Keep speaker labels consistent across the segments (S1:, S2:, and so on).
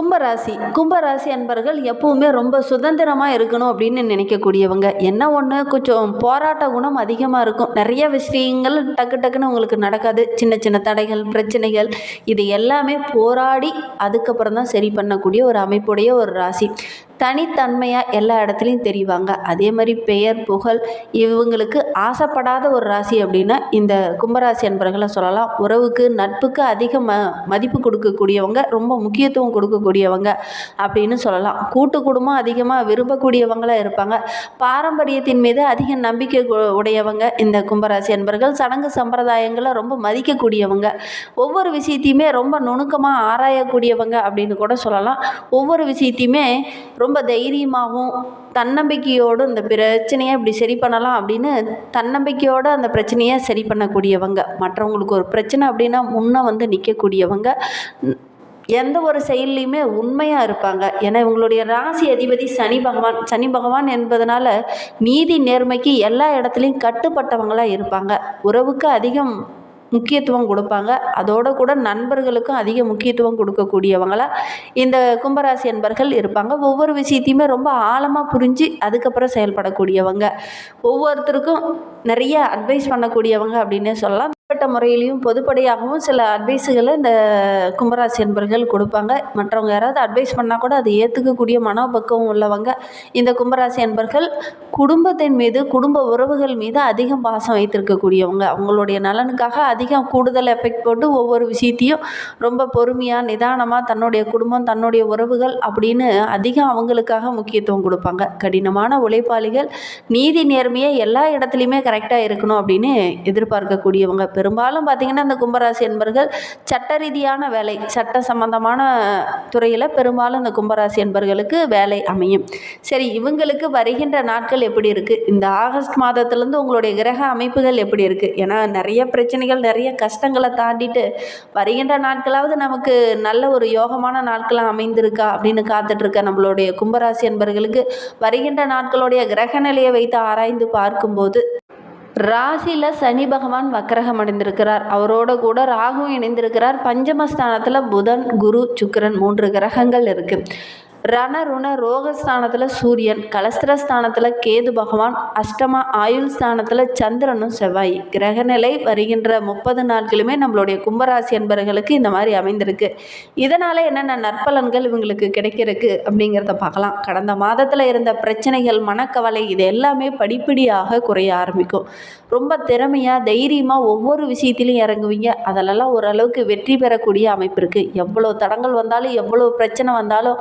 S1: கும்பராசி. கும்பராசி அன்பர்கள் எப்பவுமே ரொம்ப சுதந்திரமாக இருக்கணும் அப்படின்னு நினைக்கக்கூடியவங்க. என்ன ஒன்று கொஞ்சம் போராட்ட குணம் அதிகமாக இருக்கும். நிறைய விஷயங்கள் டக்கு டக்குன்னு உங்களுக்கு நடக்காது. சின்ன சின்ன தடைகள் பிரச்சனைகள் இது எல்லாமே போராடி அதுக்கப்புறம் தான் சரி பண்ணக்கூடிய ஒரு அமைப்புடைய ஒரு ராசி. தனித்தன்மையாக எல்லா இடத்துலையும் தெரிவாங்க. அதே மாதிரி பெயர் புகழ் இவங்களுக்கு ஆசைப்படாத ஒரு ராசி அப்படின்னா இந்த கும்பராசி அன்பர்களை சொல்லலாம். உறவுக்கு நட்புக்கு அதிக ம மதிப்பு கொடுக்கக்கூடியவங்க ரொம்ப முக்கியத்துவம் கொடுக்கக்கூடியவங்க அப்படின்னு சொல்லலாம். கூட்டு குடும்பம் அதிகமாக விரும்பக்கூடியவங்களாக இருப்பாங்க. பாரம்பரியத்தின் மீது அதிக நம்பிக்கை உடையவங்க இந்த கும்பராசி அன்பர்கள். சடங்கு சம்பிரதாயங்களை ரொம்ப மதிக்கக்கூடியவங்க. ஒவ்வொரு விஷயத்தையுமே ரொம்ப நுணுக்கமாக ஆராயக்கூடியவங்க அப்படின்னு கூட சொல்லலாம். ஒவ்வொரு விஷயத்தையுமே ரொம்ப ரொம்ப தைரியமாகவும் தன்னம்பிக்கையோடு இந்த பிரச்சனையை இப்படி சரி பண்ணலாம் அப்படின்னு தன்னம்பிக்கையோடு அந்த பிரச்சனையை சரி பண்ணக்கூடியவங்க. மற்றவங்களுக்கு ஒரு பிரச்சனை அப்படின்னா முன்னே வந்து நிற்கக்கூடியவங்க. எந்த ஒரு செயல்லையுமே உண்மையாக இருப்பாங்க. ஏன்னா இவங்களுடைய ராசி அதிபதி சனி பகவான் சனி பகவான் என்பதனால நீதி நேர்மைக்கு எல்லா இடத்துலையும் கட்டுப்பட்டவங்களாக இருப்பாங்க. உறவுக்கு அதிகம் முக்கியத்துவம் கொடுப்பாங்க. அதோடு கூட நண்பர்களுக்கும் அதிக முக்கியத்துவம் கொடுக்கக்கூடியவங்களாக இந்த கும்பராசி என்பர்கள் இருப்பாங்க. ஒவ்வொரு விஷயத்தையுமே ரொம்ப ஆழமாக புரிஞ்சு அதுக்கப்புறம் செயல்படக்கூடியவங்க. ஒவ்வொருத்தருக்கும் நிறைய அட்வைஸ் பண்ணக்கூடியவங்க அப்படின்னே சொல்லலாம். தனிப்பட்ட முறையிலையும் பொதுப்படையாகவும் சில அட்வைஸுகளை இந்த கும்பராசி என்பர்கள் கொடுப்பாங்க. மற்றவங்க யாராவது அட்வைஸ் பண்ணால் கூட அதை ஏற்றுக்கக்கூடிய மனோபக்கம் உள்ளவங்க. இந்த கும்பராசி என்பர்கள் குடும்பத்தின் மீது குடும்ப உறவுகள் மீது அதிகம் பாசம் வைத்திருக்கக்கூடியவங்க. அவங்களுடைய நலனுக்காக அதிகம் கூடுதல் எஃபெக்ட் போட்டு ஒவ்வொரு விஷயத்தையும் ரொம்ப பொறுமையாக நிதானமாக தன்னுடைய குடும்பம் தன்னுடைய உறவுகள் அப்படின்னு அதிகம் அவங்களுக்காக முக்கியத்துவம் கொடுப்பாங்க. கடினமான உழைப்பாளிகள் நீதி நேர்மையை எல்லா இடத்துலையுமே கரெக்டாக இருக்கணும் அப்படின்னு எதிர்பார்க்கக்கூடியவங்க. பெரும்பாலும் பார்த்திங்கன்னா இந்த கும்பராசி என்பர்கள் சட்ட ரீதியான வேலை சட்ட சம்பந்தமான துறையில் பெரும்பாலும் இந்த கும்பராசி என்பர்களுக்கு வேலை அமையும். சரி இவங்களுக்கு வருகின்ற நாட்கள் எப்படி இருக்குது இந்த ஆகஸ்ட் மாதத்துலேருந்து உங்களுடைய கிரக அமைப்புகள் எப்படி இருக்குது ஏன்னா நிறைய பிரச்சனைகள் நிறைய கஷ்டங்களை தாண்டிட்டு வருகின்ற நாட்களாவது நமக்கு நல்ல ஒரு யோகமான நாட்களாக அமைந்திருக்கா அப்படின்னு காத்துட்ருக்க நம்மளுடைய கும்பராசி என்பர்களுக்கு வருகின்ற நாட்களுடைய கிரக நிலையை வைத்து ஆராய்ந்து பார்க்கும்போது ராசியில் சனி பகவான் வக்கரகம் அடைந்திருக்கிறார். அவரோட கூட ராகுவும் இணைந்திருக்கிறார். பஞ்சமஸ்தானத்தில் புதன் குரு சுக்கரன் மூன்று கிரகங்கள் இருக்குது ரண ருண ரோகஸ்தானத்தில் சூரியன் கலஸ்திரஸ்தானத்தில் கேது பகவான் அஷ்டமா ஆயுள் ஸ்தானத்தில் சந்திரனும் செவ்வாய். கிரகநிலை வருகின்ற முப்பது நாட்களுமே நம்மளுடைய கும்பராசி என்பவர்களுக்கு இந்த மாதிரி அமைந்திருக்கு. இதனால் என்னென்ன நற்பலன்கள் இவங்களுக்கு கிடைக்கிறதுக்கு அப்படிங்கிறத பார்க்கலாம். கடந்த மாதத்தில் இருந்த பிரச்சனைகள் மனக்கவலை இது எல்லாமே படிப்படியாக குறைய ஆரம்பிக்கும். ரொம்ப திறமையாக தைரியமாக ஒவ்வொரு விஷயத்திலையும் இறங்குவீங்க. அதிலெல்லாம் ஓரளவுக்கு வெற்றி பெறக்கூடிய அமைப்பு இருக்குது எவ்வளோ தடங்கள் வந்தாலும் எவ்வளோ பிரச்சனை வந்தாலும்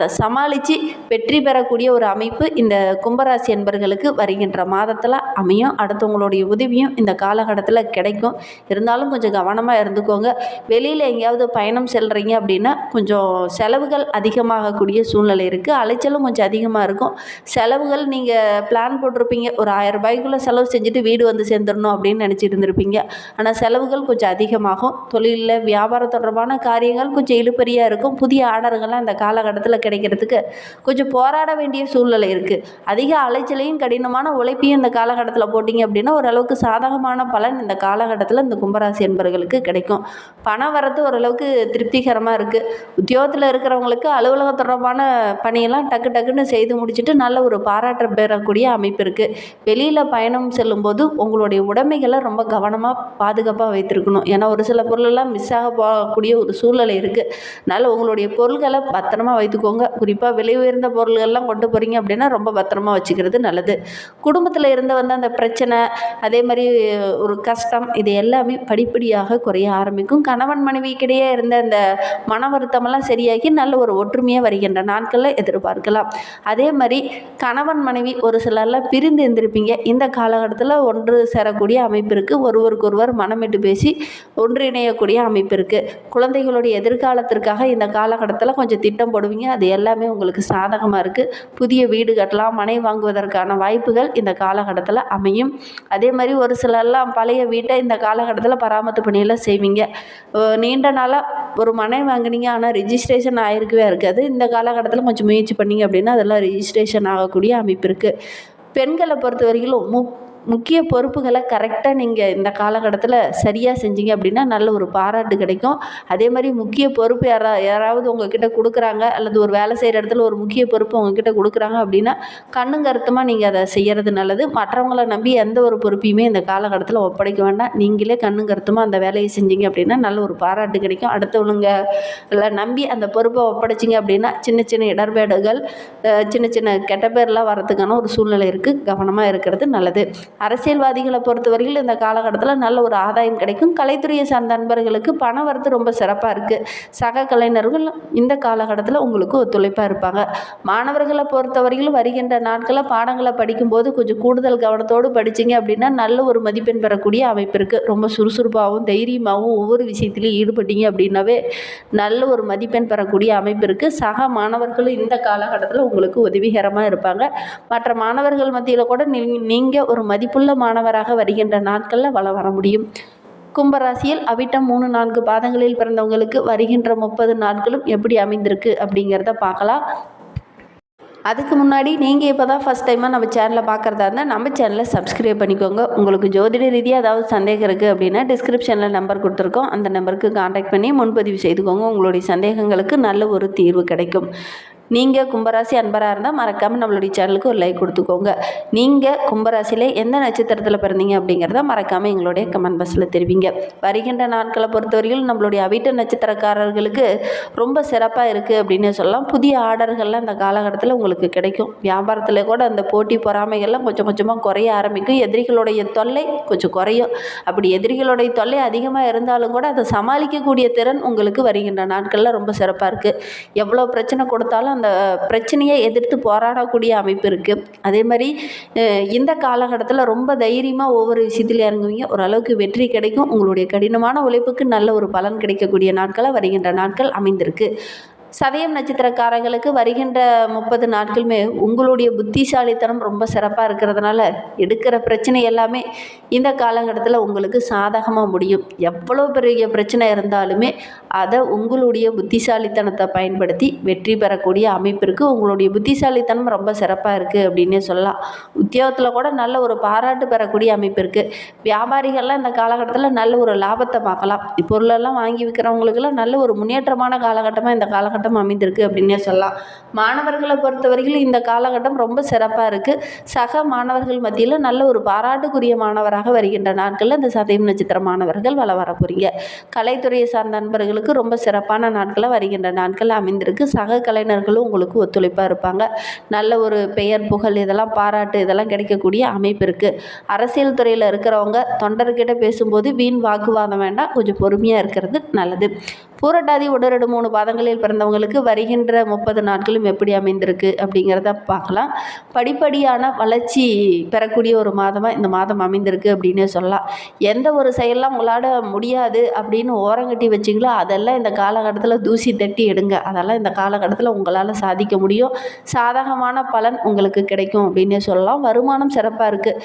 S1: அதை சமாளித்து வெற்றி பெறக்கூடிய ஒரு அமைப்பு இந்த கும்பராசி என்பர்களுக்கு வருகின்ற மாதத்தில் அமையும். அடுத்தவங்களுடைய உதவியும் இந்த காலகட்டத்தில் கிடைக்கும். இருந்தாலும் கொஞ்சம் கவனமாக இருந்துக்கோங்க. வெளியில் எங்கேயாவது பயணம் செல்கிறீங்க அப்படின்னா கொஞ்சம் செலவுகள் அதிகமாகக்கூடிய சூழ்நிலை இருக்குது அலைச்சலும் கொஞ்சம் அதிகமாக இருக்கும். செலவுகள் நீங்கள் பிளான் போட்டிருப்பீங்க. ஒரு ஆயிரம் ரூபாய்க்குள்ளே செலவு செஞ்சுட்டு வீடு வந்து சேர்ந்துடணும் அப்படின்னு நினச்சிட்டு இருந்திருப்பீங்க. ஆனால் செலவுகள் கொஞ்சம் அதிகமாகும். தொழிலில் வியாபாரம் தொடர்பான காரியங்கள் கொஞ்சம் இழுப்பறியாக இருக்கும். புதிய ஆர்டர்கள்லாம் இந்த காலகட்டத்தில் கிடைக்கிறதுக்கு கொஞ்சம் போராட வேண்டிய சூழ்நிலை இருக்குது அதிக அலைச்சலையும் கடினமான உழைப்பையும் இந்த காலகட்டத்தில் போட்டிங்க அப்படின்னா ஓரளவுக்கு சாதகமான பலன் இந்த காலகட்டத்தில் இந்த கும்பராசி என்பவர்களுக்கு கிடைக்கும். பண வரத்து ஓரளவுக்கு திருப்திகரமாக இருக்குது உத்தியோகத்தில் இருக்கிறவங்களுக்கு அலுவலகம் தொடர்பான பணியெல்லாம் டக்கு டக்குன்னு செய்து முடிச்சுட்டு நல்ல ஒரு பாராட்டு பெறக்கூடிய அமைப்பு இருக்குது வெளியில் பயணம் செல்லும்போது உங்களுடைய உடைமைகளை ரொம்ப கவனமாக பாதுகாப்பாக வைத்திருக்கணும். ஏன்னா ஒரு சில பொருளெல்லாம் மிஸ் ஆக போகக்கூடிய ஒரு சூழ்நிலை இருக்குது அதனால் உங்களுடைய பொருள்களை பத்திரமா வைத்துக்கோங்க. குறிப்பாக விலை உயர்ந்த பொருள்கள்லாம் கொண்டு போகிறீங்க அப்படின்னா ரொம்ப பத்திரமா வச்சுக்கிறது நல்லது. குடும்பத்தில் இருந்து வந்த அந்த பிரச்சனை அதே மாதிரி ஒரு கஷ்டம் இது எல்லாமே படிப்படியாக குறைய ஆரம்பிக்கும். கணவன் மனைவிக்கிடையே இருந்த அந்த மன வருத்தமெல்லாம் சரியாகி நல்ல ஒரு ஒற்றுமையாக வருகின்ற நாட்களில் எதிர்பார்க்கலாம். அதே மாதிரி கணவன் மனைவி ஒரு சிலர்லாம் பிரிந்து இருந்திருப்பீங்க இந்த காலகட்டத்தில் ஒன்று சேரக்கூடிய அமைப்பு இருக்குது ஒருவருக்கொருவர் மனமிட்டு பேசி ஒன்றிணையக்கூடிய அமைப்பு இருக்குது குழந்தைகளுடைய எதிர்காலத்திற்காக இந்த காலகட்டத்தில் கொஞ்சம் திட்டம் போடுவீங்க. அது எல்லாமே உங்களுக்கு சாதகமாக இருக்குது புதிய வீடு கட்டலாம் மனை வாங்குவதற்கான வாய்ப்புகள் இந்த காலகட்டத்தில் அமையும். அதே மாதிரி ஒரு சிலர்லாம் பழைய வீட்டை இந்த காலகட்டத்தில் பராமரிப்பு பணியெல்லாம் செய்வீங்க. நீண்ட நாளாக ஒரு மனை வாங்குனீங்க ஆனால் ரிஜிஸ்ட்ரேஷன் ஆயிருக்கவே இருக்காது. இந்த காலகட்டத்தில் கொஞ்சம் முயற்சி பண்ணீங்க அப்படின்னா அதெல்லாம் ரிஜிஸ்ட்ரேஷன் ஆகக்கூடிய அமைப்பு இருக்குது பெண்களை பொறுத்த வரைக்கும் மு முக்கிய பொறுப்புகளை கரெக்டாக நீங்கள் இந்த காலகட்டத்தில் சரியாக செஞ்சீங்க அப்படின்னா நல்ல ஒரு பாராட்டு கிடைக்கும். அதே மாதிரி முக்கிய பொறுப்பு யாரா யாராவது உங்ககிட்ட கொடுக்குறாங்க அல்லது ஒரு வேலை செய்கிற இடத்துல ஒரு முக்கிய பொறுப்பு உங்ககிட்ட கொடுக்குறாங்க அப்படின்னா கண்ணும் கருத்துமாக நீங்கள் அதை செய்கிறது நல்லது. மற்றவங்கள நம்பி எந்த ஒரு பொறுப்பையுமே இந்த காலகட்டத்தில் ஒப்படைக்க வேண்டாம். நீங்களே கண்ணும் கருத்துமாக அந்த வேலையை செஞ்சீங்க அப்படின்னா நல்ல ஒரு பாராட்டு கிடைக்கும். அடுத்தவங்க நம்பி அந்த பொறுப்பை ஒப்படைச்சிங்க அப்படின்னா சின்ன சின்ன இடர்பேடுகள் சின்ன சின்ன கெட்ட பேர்லாம் வரதுக்கான ஒரு சூழ்நிலை இருக்குது கவனமாக இருக்கிறது நல்லது. அரசியல்வாதிகளை பொறுத்தவரையில் இந்த காலகட்டத்தில் நல்ல ஒரு ஆதாயம் கிடைக்கும். கலைத்துறையை சார்ந்த நண்பர்களுக்கு பண வரத்து ரொம்ப சிறப்பாக இருக்குது சக கலைஞர்கள் இந்த காலகட்டத்தில் உங்களுக்கு ஒத்துழைப்பாக இருப்பாங்க. மாணவர்களை பொறுத்தவரையில் வருகின்ற நாட்களில் பாடங்களை படிக்கும்போது கொஞ்சம் கூடுதல் கவனத்தோடு படிச்சீங்க அப்படின்னா நல்ல ஒரு மதிப்பெண் பெறக்கூடிய அமைப்பு இருக்குது ரொம்ப சுறுசுறுப்பாகவும் தைரியமாகவும் ஒவ்வொரு விஷயத்துலையும் ஈடுபட்டீங்க அப்படின்னாவே நல்ல ஒரு மதிப்பெண் பெறக்கூடிய அமைப்பு இருக்குது சக மாணவர்களும் இந்த காலகட்டத்தில் உங்களுக்கு உதவிகரமாக இருப்பாங்க. மற்ற மாணவர்கள் மத்தியில் கூட நீங்கள் ஒரு மதிப்பு மதிப்புள்ள மாணவராக வருகின்ற நாட்களில் வள வர முடியும். கும்பராசியில் அவிட்டம் மூணு நான்கு பாதங்களில் பிறந்தவங்களுக்கு வருகின்ற முப்பது நாட்களும் எப்படி அமைந்திருக்கு அப்படிங்கிறத பார்க்கலாம். அதுக்கு முன்னாடி நீங்கள் இப்போ தான் ஃபஸ்ட் டைமாக நம்ம சேனலை பார்க்குறதா இருந்தால் நம்ம சேனலை சப்ஸ்கிரைப் பண்ணிக்கோங்க. உங்களுக்கு ஜோதிட ரீதியாக ஏதாவது சந்தேகம் இருக்குது அப்படின்னா டிஸ்கிரிப்ஷனில் நம்பர் கொடுத்துருக்கோம். அந்த நம்பருக்கு காண்டாக்ட் பண்ணி முன்பதிவு செய்துக்கோங்க. உங்களுடைய சந்தேகங்களுக்கு நல்ல ஒரு தீர்வு கிடைக்கும். நீங்கள் கும்பராசி அன்பராக இருந்தால் மறக்காமல் நம்மளுடைய சேனலுக்கு ஒரு லைக் கொடுத்துக்கோங்க. நீங்கள் கும்பராசியில் எந்த நட்சத்திரத்தில் பிறந்தீங்க அப்படிங்கிறத மறக்காமல் எங்களுடைய கமெண்ட் பாக்ஸில் தெரிவிங்க. வருகின்ற நாட்களை பொறுத்தவரையில் நம்மளுடைய அவிட்ட நட்சத்திரக்காரர்களுக்கு ரொம்ப சிறப்பாக இருக்குது அப்படின்னு சொல்லலாம். புதிய ஆர்டர்கள்லாம் இந்த காலகட்டத்தில் உங்களுக்கு கிடைக்கும். வியாபாரத்தில் கூட அந்த போட்டி பொறாமைகள்லாம் கொஞ்சம் கொஞ்சமாக குறைய ஆரம்பிக்கும். எதிரிகளுடைய தொல்லை கொஞ்சம் குறையும். அப்படி எதிரிகளுடைய தொல்லை அதிகமாக இருந்தாலும் கூட அதை சமாளிக்கக்கூடிய திறன் உங்களுக்கு வருகின்ற நாட்களில் ரொம்ப சிறப்பாக இருக்குது எவ்வளோ பிரச்சனை கொடுத்தாலும் அந்த பிரச்சனையை எதிர்த்து போராடக்கூடிய அமைப்பு இருக்குது அதே மாதிரி இந்த காலகட்டத்தில் ரொம்ப தைரியமாக ஒவ்வொரு விஷயத்துலையும் இறங்குவீங்க. ஓரளவுக்கு வெற்றி கிடைக்கும். உங்களுடைய கடினமான உழைப்புக்கு நல்ல ஒரு பலன் கிடைக்கக்கூடிய நாட்களாக வருகின்ற நாட்கள் அமைந்திருக்கு. சதயம் நட்சத்திரக்காரங்களுக்கு வருகின்ற முப்பது நாட்களுமே உங்களுடைய புத்திசாலித்தனம் ரொம்ப சிறப்பாக இருக்கிறதுனால எடுக்கிற பிரச்சனை எல்லாமே இந்த காலகட்டத்தில் உங்களுக்கு சாதகமாக முடியும். எவ்வளோ பெரிய பிரச்சனை இருந்தாலுமே அதை உங்களுடைய புத்திசாலித்தனத்தை பயன்படுத்தி வெற்றி பெறக்கூடிய அமைப்பு இருக்குது உங்களுடைய புத்திசாலித்தனம் ரொம்ப சிறப்பாக இருக்குது அப்படின்னே சொல்லலாம். உத்தியோகத்தில் கூட நல்ல ஒரு பாராட்டு பெறக்கூடிய அமைப்பு இருக்குது வியாபாரிகள்லாம் இந்த காலகட்டத்தில் நல்ல ஒரு லாபத்தை பார்க்கலாம். பொருளெல்லாம் வாங்கி விற்கிறவங்களுக்கெல்லாம் நல்ல ஒரு முன்னேற்றமான காலகட்டமாக இந்த காலகட்டம் அமைந்திருக்கு அப்படின்னே சொல்லலாம். மாணவர்களை பொறுத்தவரையில் இந்த காலகட்டம் ரொம்ப சிறப்பாக இருக்குது சக மாணவர்கள் மத்தியில் நல்ல ஒரு பாராட்டுக்குரிய மாணவராக வருகின்ற நாட்களில் இந்த சதயம் நட்சத்திர மாணவர்கள் வள வர போகிறீங்க கலைத்துறையை சார்ந்த நண்பர்களுக்கு ரொம்ப சிறப்பான நாட்களாக வருகின்ற நாட்கள் அமைந்திருக்கு. சக கலைஞர்களும் உங்களுக்கு ஒத்துழைப்பாக இருப்பாங்க. நல்ல ஒரு பெயர் புகழ் இதெல்லாம் பாராட்டு இதெல்லாம் கிடைக்கக்கூடிய அமைப்பு இருக்குது அரசியல் துறையில் இருக்கிறவங்க தொண்டர்கிட்ட பேசும்போது வீண் வாக்குவாதம் வேண்டாம். கொஞ்சம் பொறுமையாக இருக்கிறது நல்லது. பூரட்டாதி உடரடு மூணு பாதங்களில் பிறந்தவங்களுக்கு வருகின்ற முப்பது நாட்களும் எப்படி அமைந்திருக்கு அப்படிங்கிறத பார்க்கலாம். படிப்படியான வளர்ச்சி பெறக்கூடிய ஒரு மாதமாக இந்த மாதம் அமைந்திருக்கு அப்படின்னே சொல்லலாம். எந்த ஒரு செயலாம் உங்களால் முடியாது அப்படின்னு ஓரங்கட்டி வச்சிங்களோ அதெல்லாம் இந்த காலகட்டத்தில் தூசி தட்டி எடுங்க. அதெல்லாம் இந்த காலகட்டத்தில் உங்களால் சாதிக்க முடியும். சாதகமான பலன் உங்களுக்கு கிடைக்கும் அப்படின்னே சொல்லலாம். வருமானம் சிறப்பாக இருக்குது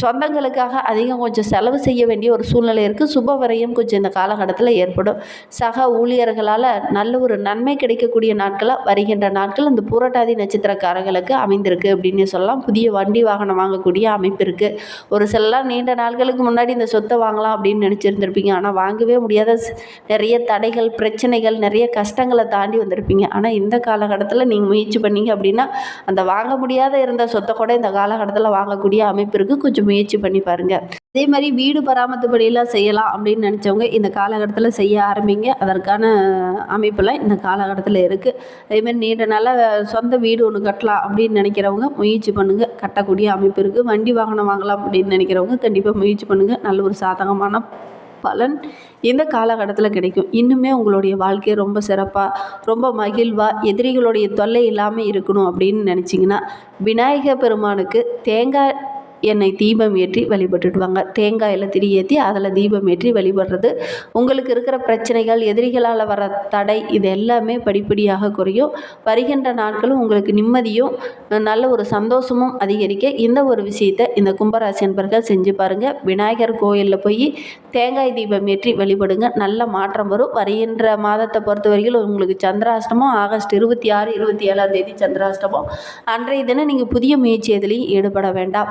S1: சொந்தங்களுக்காக அதிகம் கொஞ்சம் செலவு செய்ய வேண்டிய ஒரு சூழ்நிலை இருக்குது சுப விரயம் கொஞ்சம் இந்த காலகட்டத்தில் ஏற்படும். சக ஊழியர்களால் நல்ல ஒரு நன்மை கிடைக்கக்கூடிய நாட்களாக வருகின்ற நாட்கள் இந்த பூரட்டாதி நட்சத்திரக்காரர்களுக்கு அமைந்திருக்கு அப்படின்னு சொல்லலாம். புதிய வண்டி வாகனம் வாங்கக்கூடிய அமைப்பு இருக்குது ஒரு சிலலாம் நீண்ட நாட்களுக்கு முன்னாடி இந்த சொத்தை வாங்கலாம் அப்படின்னு நினச்சிருந்துருப்பீங்க. ஆனால் வாங்கவே முடியாத நிறைய தடைகள் பிரச்சனைகள் நிறைய கஷ்டங்களை தாண்டி வந்திருப்பீங்க. ஆனால் இந்த காலகட்டத்தில் நீங்கள் முயற்சி பண்ணீங்க அப்படின்னா அந்த வாங்க முடியாத இருந்த சொத்தை கூட இந்த காலகட்டத்தில் வாங்கக்கூடிய அமைப்பு இருக்குது கொஞ்சம் முயற்சி பண்ணி பாருங்கள் அதே மாதிரி வீடு பராமரித்து பணியெல்லாம் செய்யலாம் அப்படின்னு நினச்சவங்க இந்த காலகட்டத்தில் செய்ய ஆரம்பிங்க. அதற்கான அமைப்பெல்லாம் இந்த காலகட்டத்தில் இருக்குது அதேமாதிரி நீண்ட நாளாக சொந்த வீடு ஒன்று கட்டலாம் அப்படின்னு நினைக்கிறவங்க முயற்சி பண்ணுங்கள் கட்டக்கூடிய அமைப்பு இருக்குது வண்டி வாகனம் வாங்கலாம் அப்படின்னு நினைக்கிறவங்க கண்டிப்பாக முயற்சி பண்ணுங்கள் நல்ல ஒரு சாதகமான பலன் இந்த காலகட்டத்தில் கிடைக்கும். இன்னுமே உங்களுடைய வாழ்க்கையை ரொம்ப சிறப்பாக ரொம்ப மகிழ்வாக எதிரிகளுடைய தொல்லை இல்லாமல் இருக்கணும் அப்படின்னு நினச்சிங்கன்னா விநாயகர் பெருமானுக்கு தேங்காய் எண்ணெய் தீபம் ஏற்றி வழிபட்டுட்டு வாங்க தேங்காயில் திரி ஏற்றி அதில் தீபம் ஏற்றி வழிபடுறது. உங்களுக்கு இருக்கிற பிரச்சனைகள் எதிரிகளால் வர தடை இது எல்லாமே படிப்படியாக குறையும். வருகின்ற நாட்களும் உங்களுக்கு நிம்மதியும் நல்ல ஒரு சந்தோஷமும் அதிகரிக்க இந்த ஒரு விஷயத்தை இந்த கும்பராசி அன்பர்கள் செஞ்சு பாருங்கள் விநாயகர் கோயிலில் போய் தேங்காய் தீபம் ஏற்றி வழிபடுங்க. நல்ல மாற்றம் வரும். வருகின்ற மாதத்தை பொறுத்த உங்களுக்கு சந்திராஷ்டமம் ஆகஸ்ட் இருபத்தி ஆறு இருபத்தி ஏழாம் தேதி சந்திராஷ்டமம். அன்றைய தினம் நீங்கள் புதிய முயற்சி எதுலேயும் ஈடுபட வேண்டாம்.